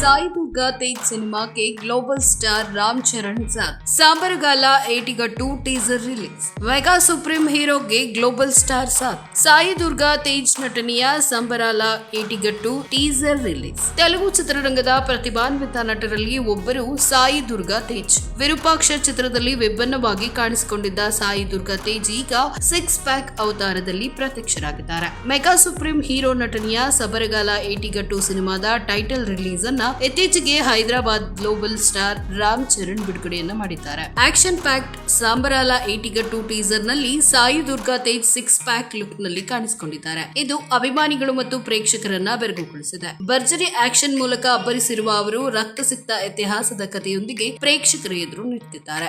ಸಾಯಿ ದುರ್ಗಾ ತೇಜ್ ಸಿನಿಮಾಕ್ಕೆ global star Ram Charan ಸಾಥ್. Sambarala Yetigattu teaser release. Mega supreme ಹೀರೋಗೆ global star ಸಾಥ್. ಸಾಯಿ ದುರ್ಗಾ ತೇಜ್ ನಟನೆಯ ಸಂಬರಾಲ ಟೂ ಟೀಸರ್ ರಿಲೀಸ್. ತೆಲುಗು ಚಿತ್ರರಂಗದ ಪ್ರತಿಭಾನ್ವಿತ ನಟರಲ್ಲಿ ಒಬ್ಬರು ಸಾಯಿ ದುರ್ಗಾ ತೇಜ್. ವಿರೂಪಾಕ್ಷ ಚಿತ್ರದಲ್ಲಿ ವಿಭಿನ್ನವಾಗಿ ಕಾಣಿಸಿಕೊಂಡಿದ್ದ ಸಾಯಿ ದುರ್ಗಾ ತೇಜ್ ಈಗ ಸಿಕ್ಸ್ ಪ್ಯಾಕ್ ಅವತಾರದಲ್ಲಿ ಪ್ರತ್ಯಕ್ಷರಾಗಿದ್ದಾರೆ. ಮೆಗಾ ಸುಪ್ರೀಂ ಹೀರೋ ನಟನೆಯ ಸಬರಗಾಲ ಏಟಿಗಟ್ಟು ಸಿನಿಮಾದ ಟೈಟಲ್ ರಿಲೀಸ್ ಅನ್ನ ಇತ್ತೀಚೆಗೆ ಹೈದರಾಬಾದ್ ಗ್ಲೋಬಲ್ ಸ್ಟಾರ್ ರಾಮ್ ಚರಣ್ ಬಿಡುಗಡೆಯನ್ನ ಮಾಡಿದ್ದಾರೆ. ಆಕ್ಷನ್ ಪ್ಯಾಕ್ಟ್ ಸಾಂಬರಾಲ ಏಟಿಗಟ್ಟು ಟೀಸರ್ನಲ್ಲಿ ಸಾಯಿ ದುರ್ಗಾ ತೇಜ್ ಸಿಕ್ಸ್ ಪ್ಯಾಕ್ ಲುಕ್ನಲ್ಲಿ ಕಾಣಿಸಿಕೊಂಡಿದ್ದಾರೆ. ಇದು ಅಭಿಮಾನಿಗಳು ಮತ್ತು ಪ್ರೇಕ್ಷಕರನ್ನ ಬೆರಗುಗೊಳಿಸಿದೆ. ಭರ್ಜರಿ ಆಕ್ಷನ್ ಮೂಲಕ ಅಬ್ಬರಿಸಿರುವ ಅವರು ರಕ್ತಸಿಕ್ತ ಇತಿಹಾಸದ ಕಥೆಯೊಂದಿಗೆ ಪ್ರೇಕ್ಷಕರ ಎದುರು ನಿಂತಿದ್ದಾರೆ.